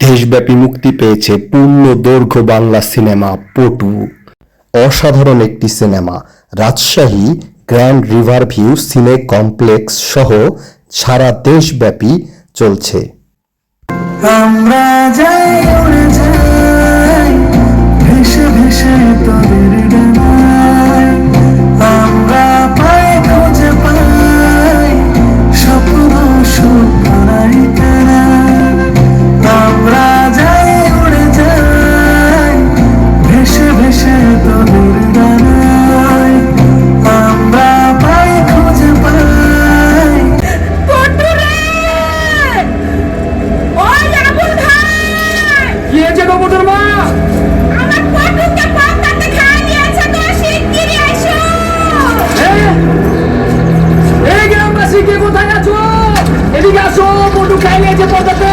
দেশব্যাপী মুক্তি পেয়েছে পূর্ণ দৈর্ঘ্য বাংলা সিনেমা পটু। অসাধারণ একটি cinema. Rajshahi, grand river view, cine complex সহ সারা দেশব্যাপী চলছে। আমরা যাই হয়েছে কবুতর মা! আমার পটুকে পদ্মাতে খাই দিয়েছে তো শিগগিরই এসো। এই গ্রামবাসী কে কোথায় আছো? এদিকে আসো মোটু খাই নিয়েছে পর্দাতে।